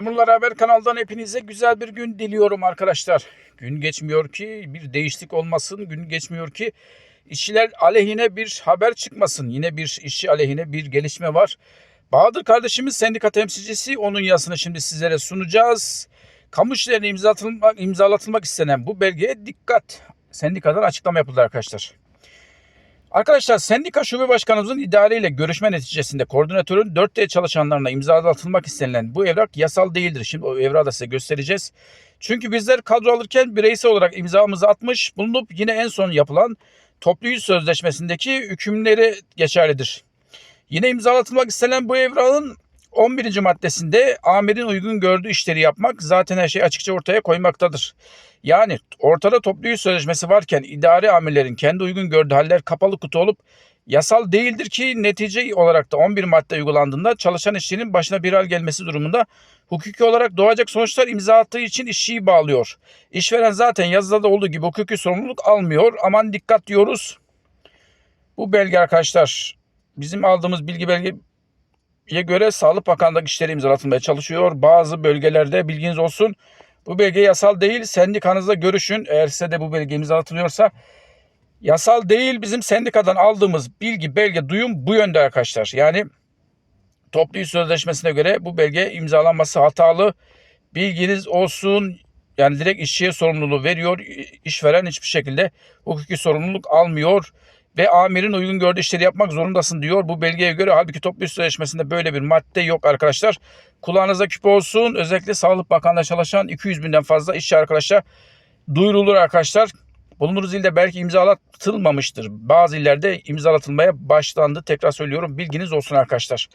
Memurlar Haber kanalından hepinize güzel bir gün diliyorum arkadaşlar. Gün geçmiyor ki bir değişiklik olmasın. Gün geçmiyor ki işçiler aleyhine bir haber çıkmasın. Yine bir işçi aleyhine bir gelişme var. Bahadır kardeşimiz sendika temsilcisi. Onun yazısını şimdi sizlere sunacağız. Kamu işlerine imzalatılmak, imzalatılmak istenen bu belgeye dikkat. Sendikadan açıklama yapıldı arkadaşlar. Arkadaşlar sendika şube başkanımızın idareyle görüşme neticesinde koordinatörün 4D çalışanlarına imzalatılmak istenilen bu evrak yasal değildir. Şimdi o evrağı da size göstereceğiz. Çünkü bizler kadro alırken bireysel olarak imzamızı atmış bulunup yine en son yapılan toplu yüz sözleşmesindeki hükümleri geçerlidir. Yine imzalatılmak istenen bu evrağın 11. maddesinde amirin uygun gördüğü işleri yapmak zaten her şeyi açıkça ortaya koymaktadır. Yani ortada toplu yüz sözleşmesi varken idari amirlerin kendi uygun gördüğü haller kapalı kutu olup yasal değildir ki netice olarak da 11 madde uygulandığında çalışan işçinin başına bir hal gelmesi durumunda hukuki olarak doğacak sonuçlar imza attığı için işçiyi bağlıyor. İşveren zaten yazıda da olduğu gibi hukuki sorumluluk almıyor. Aman dikkat diyoruz. Bu belge arkadaşlar bizim aldığımız bilgi belge göre Sağlık Bakanlığı'nda işleri imzalatılmaya çalışıyor. Bazı bölgelerde bilginiz olsun. Bu belge yasal değil. Sendikanızla görüşün. Eğer size de bu belge imzalatılıyorsa yasal değil. Bizim sendikadan aldığımız bilgi, belge, duyum bu yönde arkadaşlar. Yani toplu iş sözleşmesine göre bu belge imzalanması hatalı. Bilginiz olsun. Yani direkt işçiye sorumluluğu veriyor. İşveren hiçbir şekilde hukuki sorumluluk almıyor ve amirin uygun gördüğü işleri yapmak zorundasın diyor bu belgeye göre. Halbuki toplu iş sözleşmesinde böyle bir madde yok arkadaşlar. Kulağınıza küpe olsun. Özellikle Sağlık Bakanlığı'nda çalışan 200 binden fazla işçi arkadaşa duyurulur arkadaşlar. Bulunduğunuz ilde belki imzalatılmamıştır. Bazı illerde imzalatılmaya başlandı. Tekrar söylüyorum bilginiz olsun arkadaşlar.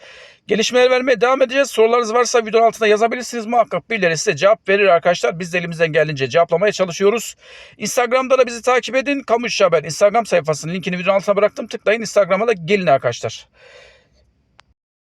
Gelişmeler vermeye devam edeceğiz. Sorularınız varsa videonun altına yazabilirsiniz. Muhakkak birileri size cevap verir arkadaşlar. Biz de elimizden geldiğince cevaplamaya çalışıyoruz. Instagram'da da bizi takip edin. Kamu İşi Haber Instagram sayfasının linkini videonun altına bıraktım. Tıklayın Instagram'a da gelin arkadaşlar.